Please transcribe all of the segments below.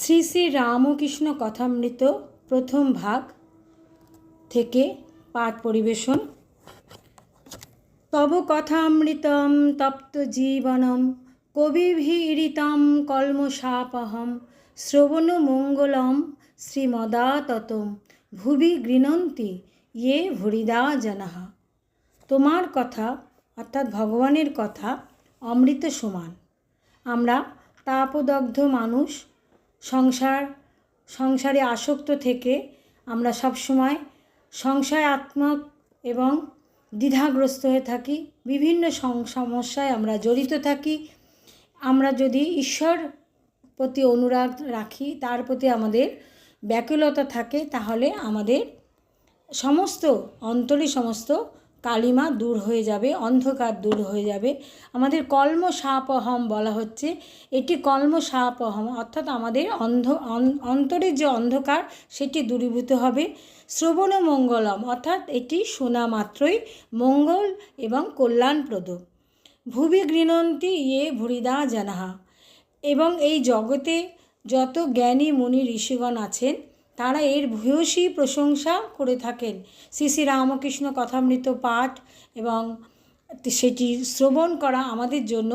শ্রী শ্রী রামকৃষ্ণ কথামৃত প্রথম ভাগ থেকে পাঠ পরিবেশন। তব কথামৃতম তপ্ত জীবনম, কবিভীরিতম কলমশাপহম শ্রবণমঙ্গলম শ্রীমদাততম, ভুবি গৃণন্তি ইয়ে ভরিদা জনাহ। তোমার কথা অর্থাৎ ভগবানের কথা অমৃত সমান। আমরা তাপদগ্ধ মানুষ সংসার, সংসারে আসক্ত থেকে আমরা সবসময় সংশয়াত্মক এবং দ্বিধাগ্রস্ত হয়ে থাকি। বিভিন্ন সমস্যায় আমরা জড়িত থাকি। আমরা যদি ঈশ্বর প্রতি অনুরাগ রাখি, তার প্রতি আমাদের ব্যাকুলতা থাকে, তাহলে আমাদের সমস্ত, অন্তরে সমস্ত কালিমা দূর হয়ে যাবে, অন্ধকার দূর হয়ে যাবে। আমাদের কর্ম সাপহম বলা হচ্ছে। এটি কর্ম সাপহম অর্থাৎ আমাদের অন্ধ, অন- অন্তরের যে অন্ধকার, সেটি দূরীভূত হবে। শ্রবণ মঙ্গলম, অর্থাৎ এটি শোনা মাত্রই মঙ্গল এবং কল্যাণপ্রদ। ভুবি গৃণন্তি ইয়ে ভুরিদা জানাহা। এবং এই জগতে যত জ্ঞানী মুনি ঋষিগণ আছেন তারা এর ভূয়সী প্রশংসা করে থাকেন। শ্রী শ্রী রামকৃষ্ণ কথামৃত পাঠ এবং সেটি শ্রবণ করা আমাদের জন্য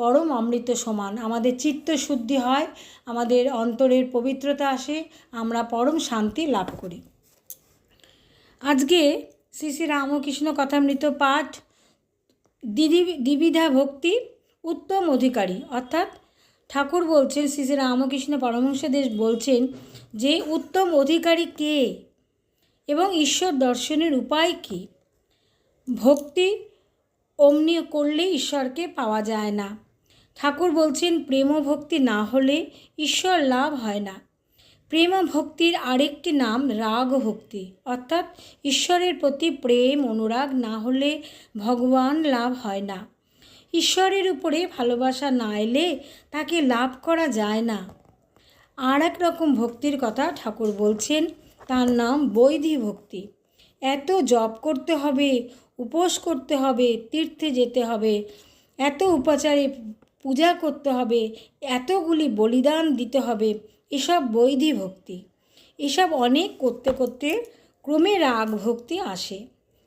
পরম অমৃত সমান। আমাদের চিত্ত শুদ্ধি হয়, আমাদের অন্তরের পবিত্রতা আসে, আমরা পরম শান্তি লাভ করি। আজকে শ্রী শ্রী রামকৃষ্ণ কথামৃত পাঠ দিদি দ্বিবিধা ভক্তি উত্তম অধিকারী, অর্থাৎ ঠাকুর বলছেন, শ্রী শ্রী রামকৃষ্ণ পরমহংসদেশ বলছেন যে, উত্তম অধিকারী কে এবং ঈশ্বর দর্শনের উপায় কী? ভক্তি অমনি করলে ঈশ্বরকে পাওয়া যায় না। ঠাকুর বলছেন, প্রেম ভক্তি না হলে ঈশ্বর লাভ হয় না। প্রেম ভক্তির আরেকটি নাম রাগ ভক্তি। অর্থাৎ, ঈশ্বরের প্রতি প্রেম, অনুরাগ না হলে ভগবান লাভ হয় না। ঈশ্বরের উপরে ভালোবাসা না এলে তাকে লাভ করা যায় না। আর এক রকম ভক্তির কথা ঠাকুর বলছেন, তার নাম বৈধি ভক্তি। এত জপ করতে হবে, উপোস করতে হবে, তীর্থে যেতে হবে, এত উপাচারে পূজা করতে হবে, এতগুলি বলিদান দিতে হবে, এসব বৈধি ভক্তি। এসব অনেক করতে করতে ক্রমে রাগ ভক্তি আসে।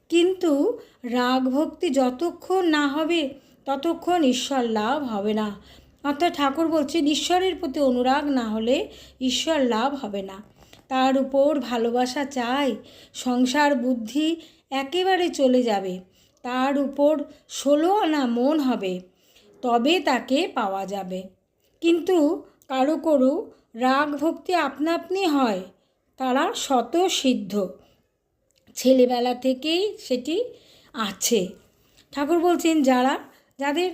কিন্তু রাগ ভক্তি যতক্ষণ না হবে ততক্ষণ ঈশ্বর লাভ হবে না। অর্থাৎ ঠাকুর বলছেন, ঈশ্বরের প্রতি অনুরাগ না হলে ঈশ্বর লাভ হবে না। তার উপর ভালোবাসা চাই, সংসার বুদ্ধি একেবারে চলে যাবে। তার উপর ষোলো আনা মন হবে, তবে তাকে পাওয়া যাবে। কিন্তু কারও কারও রাগ ভক্তি আপনা আপনি হয়, তারা শত সিদ্ধ। ছেলেবেলা থেকেই সেটি আছে। ঠাকুর বলছেন, যারা যাদের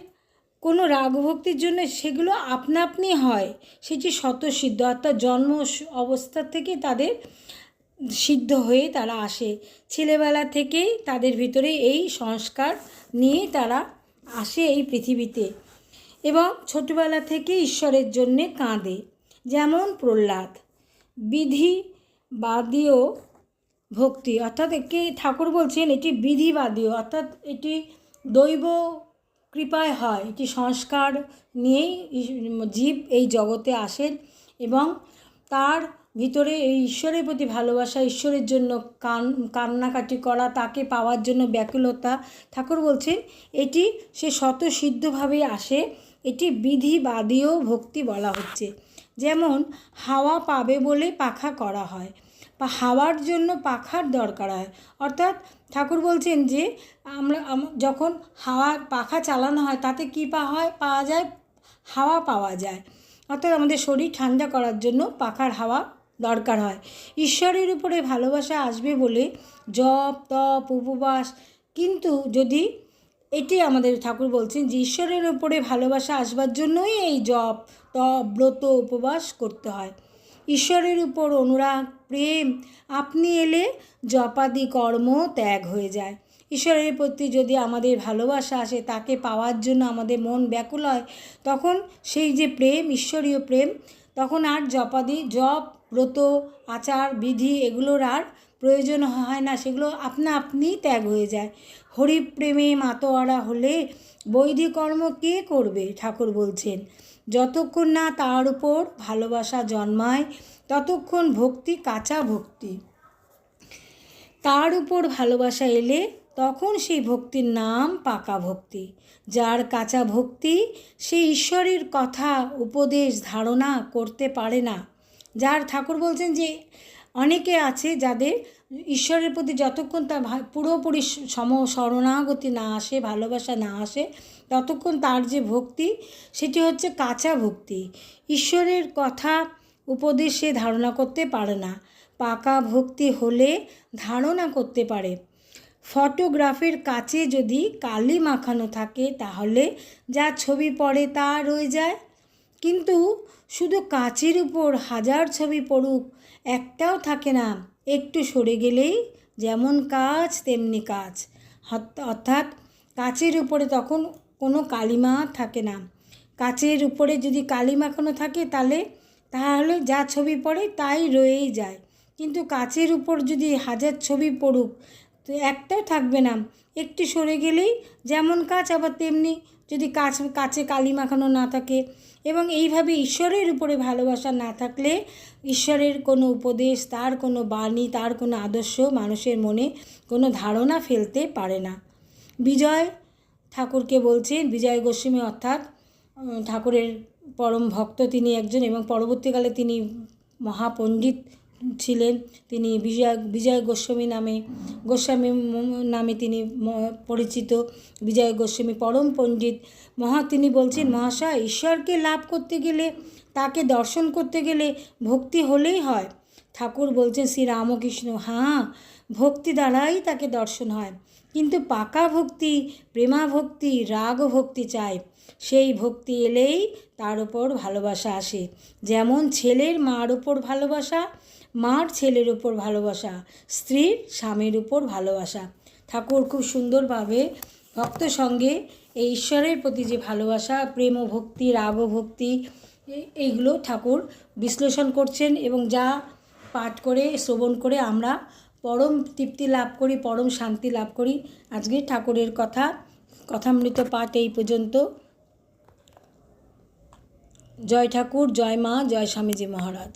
কোনো রাগ ভক্তির জন্য সেগুলো আপনা আপনি হয়। সে সেটি স্বতঃসিদ্ধ অর্থাৎ জন্ম অবস্থা থেকে তাদের সিদ্ধ হয়ে তারা আসে। ছেলেবেলা থেকেই তাদের ভিতরে এই সংস্কার নিয়ে তারা আসে এই পৃথিবীতে এবং ছোটবেলা থেকে ঈশ্বরের জন্যে কাঁদে। যেমন প্রহ্লাদ বিধি বাদীয় ভক্তি, অর্থাৎ একে ঠাকুর বলছেন এটি বিধিবাদীয়, অর্থাৎ এটি দৈব কৃপায় হয়। এটি সংস্কার নিয়েই জীব এই জগতে আসেন এবং তার ভিতরে এই ঈশ্বরের প্রতি ভালোবাসা, ঈশ্বরের জন্য কান, কান্নাকাটি করা, তাকে পাওয়ার জন্য ব্যাকুলতা। ঠাকুর বলছেন এটি সে স্বতঃসিদ্ধভাবেই আসে, এটি বিধিবাদীয় ভক্তি বলা হচ্ছে। যেমন, হাওয়া পাবে বলে পাখা করা হয়। বা হাওয়ার জন্য পাখার দরকার হয়। অর্থাৎ ঠাকুর বলছেন যে, আমরা যখন হাওয়া, পাখা চালানো হয়, তাতে কী পা হয়? পাওয়া যায়, হাওয়া পাওয়া যায়। অর্থাৎ আমাদের শরীর ঠান্ডা করার জন্য পাখার হাওয়া দরকার হয়। ঈশ্বরের উপরে ভালোবাসা আসবে বলে জপ, তপ, উপবাস, কিন্তু যদি এটি আমাদের ঠাকুর বলছেন যে, ঈশ্বরের উপরে ভালোবাসা আসবার জন্যই এই জপ, তপ, ব্রত, উপবাস করতে হয়। ঈশ্বরের উপর অনুরাগ, প্রেম, আপনি এলে জপাদি কর্ম ত্যাগ হয়ে যায়। ঈশ্বরের প্রতি যদি আমাদের ভালোবাসা আসে, তাকে পাওয়ার জন্য আমাদের মন ব্যাকুল হয়, তখন সেই যে প্রেম, ঈশ্বরীয় প্রেম, তখন আর জপাদি, জপ, ব্রত, আচার, বিধি এগুলোর আর প্রয়োজন হয় না, সেগুলো আপনা আপনিই ত্যাগ হয়ে যায়। হরিপ্রেমে মাতোয়ারা হলে বৈদিক কর্ম কে করবে? ঠাকুর বলছেন, যতক্ষণ না তার উপর ভালোবাসা জন্মায়, ততক্ষণ ভক্তি কাঁচা ভক্তি। তার উপর ভালোবাসা এলে তখন সেই ভক্তির নাম পাকা ভক্তি। যার কাঁচা ভক্তি সে ঈশ্বরের কথা, উপদেশ, ধারণা করতে পারে না। যার, ঠাকুর বলছেন যে অনেকে আছে যাদের ঈশ্বরের প্রতি যতক্ষণ তার পুরোপুরি সম, শরণাগতি না আসে, ভালোবাসা না আসে, ততক্ষণ তার যে ভক্তি, সেটি হচ্ছে কাঁচা ভক্তি। ঈশ্বরের কথা উপদেশ ধারণা করতে পারে না। পাকা ভক্তি হলে ধারণা করতে পারে। ফটোগ্রাফের কাছে যদি কালি মাখানো থাকে, তাহলে যা ছবি পড়ে তা রয়ে যায়। কিন্তু শুধু কাচের উপর হাজার ছবি পড়ুক একটাও থাকে না। একটু সরে গেলেই যেমন কাজ, তেমনি কাজ। অর্থাৎ কাচের উপরে তখন কোনো কালিমা থাকে না। কাচের উপরে যদি কালি মাখানো থাকে তাহলে তাহলে যা ছবি পড়ে তাই রয়েই যায়। কিন্তু কাচের উপর যদি হাজার ছবি পড়ুক, তো একটাও থাকবে না। একটু সরে গেলেই যেমন কাজ আবার তেমনি যদি কাচ কাছে কালি মাখানো না থাকে এবং এইভাবে ঈশ্বরের উপরে ভালোবাসা না থাকলে ঈশ্বরের কোনো উপদেশ, তার কোনো বাণী, তার কোনো আদর্শ মানুষের মনে কোনো ধারণা ফেলতে পারে না। বিজয় ঠাকুরকে বলছেন, বিজয় গোস্বামী অর্থাৎ ঠাকুরের পরম ভক্ত তিনি একজন এবং পরবর্তীকালে তিনি মহাপণ্ডিত ছিলেন তিনি বিজয় বিজয় গোস্বামী নামে গোস্বামী নামে তিনি পরিচিত। বিজয় গোস্বামী পরম পণ্ডিত। মহা তিনি বলছেন, মহাশয়, ঈশ্বরকে লাভ করতে গেলে, তাকে দর্শন করতে গেলে ভক্তি হলেই হয়। ঠাকুর বলছেন, শ্রী রামকৃষ্ণ হ্যাঁ ভক্তি দ্বারাই তাকে দর্শন হয়। কিন্তু পাকা ভক্তি, প্রেমা ভক্তি, রাগ ভক্তি চায় সেই ভক্তি এলেই তার উপর ভালোবাসা আসে। যেমন ছেলের মার উপর ভালোবাসা মার ছেলের উপর ভালোবাসা, স্ত্রীর স্বামীর উপর ভালোবাসা। ঠাকুর খুব সুন্দরভাবে ভক্ত সঙ্গে এই ঈশ্বরের প্রতি যে ভালোবাসা, প্রেম ভক্তি, রাগ ভক্তি এইগুলো ঠাকুর বিশ্লেষণ করছেন এবং যা পাঠ করে, শ্রবণ করে আমরা পরম তৃপ্তি লাভ করি, পরম শান্তি লাভ করি। আজকে ঠাকুরের কথা, কথামৃত পাঠ এই পর্যন্ত। জয় ঠাকুর, জয় মা, জয় স্বামীজি মহারাজ।